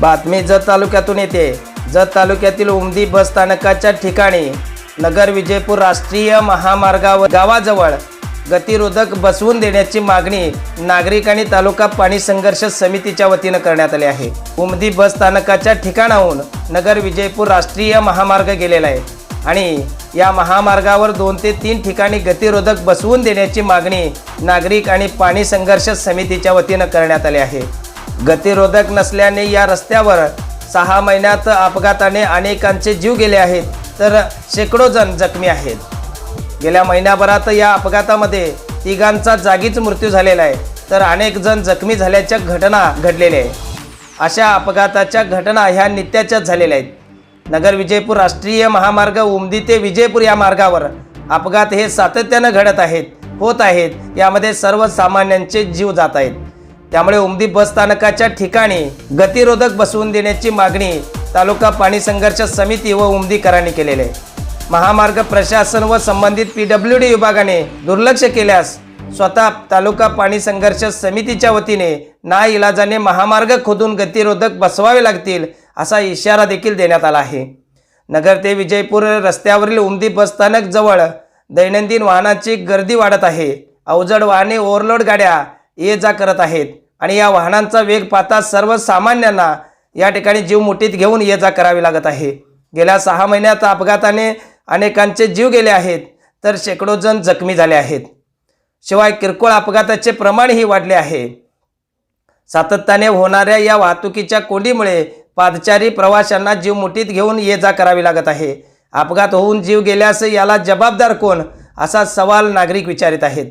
बातमी जत तालुक्यातून येते. जत तालुक्यातील उमदी बस स्थानकाच्या ठिकाणी नगर विजयपूर राष्ट्रीय महामार्गावर गावाजवळ गतिरोधक बसवून देण्याची मागणी नागरिक आणि तालुका पाणी संघर्ष समितीच्या वतीनं करण्यात आली आहे. उमदी बस स्थानकाच्या ठिकाणाहून नगर विजयपूर राष्ट्रीय महामार्ग गेलेला आहे आणि या महामार्गावर दोन ते तीन ठिकाणी गतिरोधक बसवून देण्याची मागणी नागरिक आणि पाणी संघर्ष समितीच्या वतीनं करण्यात आली आहे. गतिरोधक नसल्याने या रस्त्यावर सहा महिन्यात अपघाताने अनेकांचे जीव गेले आहेत तर शेकडो जण जखमी आहेत. गेल्या महिन्याभरात या अपघातामध्ये तिघांचा जागीच मृत्यू झालेला आहे तर अनेक जण जखमी झाल्याच्या घटना घडलेल्या आहेत. अशा अपघाताच्या घटना ह्या नित्याच्याच झालेल्या आहेत. नगर विजयपूर राष्ट्रीय महामार्ग उमदी ते विजयपूर या मार्गावर अपघात हे सातत्यानं घडत आहेत होत आहेत यामध्ये सर्वसामान्यांचे जीव जात आहेत. त्यामुळे उमदी बस स्थानकाच्या ठिकाणी गतिरोधक बसवून देण्याची मागणी तालुका पाणी संघर्ष समिती व उमदीकरांनी केलेली आहे. महामार्ग प्रशासन व संबंधित पी डब्ल्यू डी विभागाने दुर्लक्ष केल्यास स्वतः तालुका पाणी संघर्ष समितीच्या वतीने ना इलाजाने महामार्ग खोदून गतिरोधक बसवावे लागतील असा इशारा देखील देण्यात आला आहे. नगर ते विजयपूर रस्त्यावरील उमदी बसस्थानक जवळ दैनंदिन वाहनांची गर्दी वाढत आहे. अवजड वाहने ओव्हरलोड गाड्या ये जा करत आहेत. आणि या वाहनांचा वेग पाहता सर्वसामान्यांना या ठिकाणी जीव मुठीत घेऊन ये जा करावी लागत आहे. गेल्या सहा महिन्यात अपघाताने अनेकांचे जीव गेले आहेत तर शेकडो जण जखमी झाले आहेत. शिवाय किरकोळ अपघाताचे प्रमाणही वाढले आहे. सातत्याने होणाऱ्या या वाहतुकीच्या कोंडीमुळे पादचारी प्रवाशांना जीव मुठीत घेऊन ये जा करावी लागत आहे. अपघात होऊन जीव गेल्यास याला जबाबदार कोण? असा सवाल नागरिक विचारित आहेत.